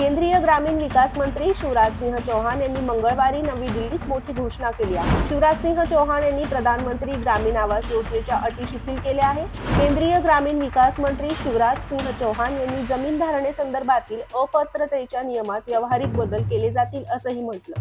केंद्रीय ग्रामीण विकास मंत्री शिवराज सिंह चौहान यांनी मंगळवारी नवी दिल्लीत मोठी घोषणा केली आहे. शिवराज सिंह चौहान यांनी प्रधानमंत्री ग्रामीण आवास योजनेच्या अटी शिथिल केल्या आहे केंद्रीय ग्रामीण विकास मंत्री शिवराजसिंह चौहान यांनी जमीन धारणेसंदर्भातील अपात्रतेच्या नियमात व्यावहारिक बदल केले जातील असंही म्हटलं.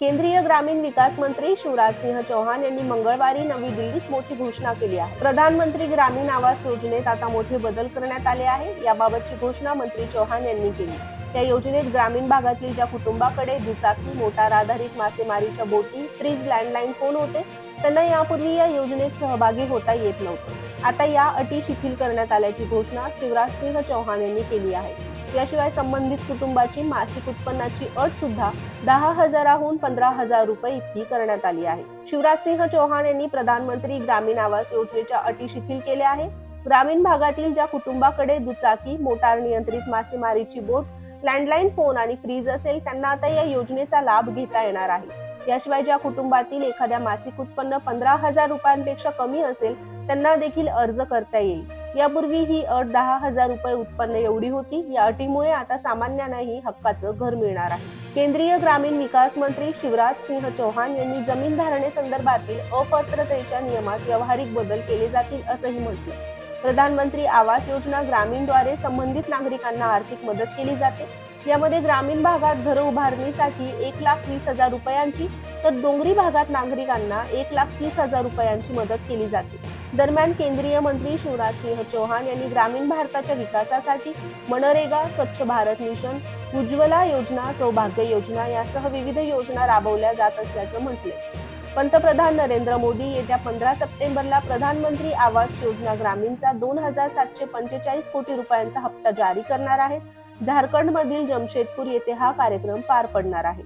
केंद्रीय ग्रामीण विकास मंत्री शिवराज सिंह चौहान यांनी मंगळवारी नवी दिल्लीत मोठी घोषणा केली आहे. प्रधानमंत्री ग्रामीण आवास योजनेत आता मोठे बदल करण्यात आले आहे. याबाबतची घोषणा मंत्री चौहान यांनी केली. या योजनेत ग्रामीण भागातील ज्या कुटुंबाकडे दुचाकी मोटार आधारित मासेमारीच्या बोटी फ्रीज लँडलाईन फोन होते त्यांना यापूर्वी या योजनेत सहभागी होता येत नव्हते. आता या अटी शिथिल करण्यात आल्याची घोषणा शिवराज सिंह चौहान यांनी केली आहे. याशिवाय संबंधित कुटुंबाची मासिक उत्पन्नाची अट सुद्धा दहा हजाराहून पंधरा हजार रुपये इतकी करण्यात आली आहे. शिवराज सिंह चौहान यांनी प्रधानमंत्री ग्रामीण आवास योजनेच्या अटी शिथिल केल्या आहे ग्रामीण भागातील ज्या कुटुंबाकडे दुचाकी मोटार नियंत्रित मासेमारीची बोट लँडलाईन फोन आणि फ्रीज असेल त्यांना आता या योजनेचा लाभ घेता येणार आहे. याशिवाय ज्या कुटुंबातील एखाद्या मासिक उत्पन्न पंधरा हजार रुपयांपेक्षा कमी असेल त्यांना देखील अर्ज करता येईल. यापूर्वी ही अट दहा हजार रुपये उत्पन्न एवढी होती. या अटीमुळे आता सामान्यांनाही हक्काचं घर मिळणार आहे. केंद्रीय ग्रामीण विकास मंत्री शिवराज सिंह चौहान यांनी जमीन धारणेसंदर्भातील अपात्रतेच्या नियमात व्यावहारिक बदल केले जातील असंही म्हटलं. प्रधानमंत्री आवास योजना ग्रामीणद्वारे संबंधित नागरिकांना आर्थिक मदत केली जाते. यामध्ये ग्रामीण भागात घर उभारणीसाठी एक लाख वीस हजार रुपयांची तर डोंगरी भागात नागरिकांना एक लाख तीस हजार रुपयांची मदत केली जाते. दरम्यान केंद्रीय मंत्री शिवराज सिंह चौहान यांनी ग्रामीण भारताच्या विकासासाठी मनरेगा स्वच्छ भारत मिशन उज्ज्वला योजना सौभाग्य योजना यासह विविध योजना राबवल्या जात असल्याचं म्हटलं पंतप्रधान नरेंद्र मोदी येत्या पंधरा सप्टेंबरला प्रधानमंत्री आवास योजना ग्रामीणचा दोन हजार सातशे पंचेचाळीस कोटी रुपयांचा हप्ता जारी करणार आहेत. झारखंडमधील जमशेदपूर येथे हा कार्यक्रम पार पडणार आहे.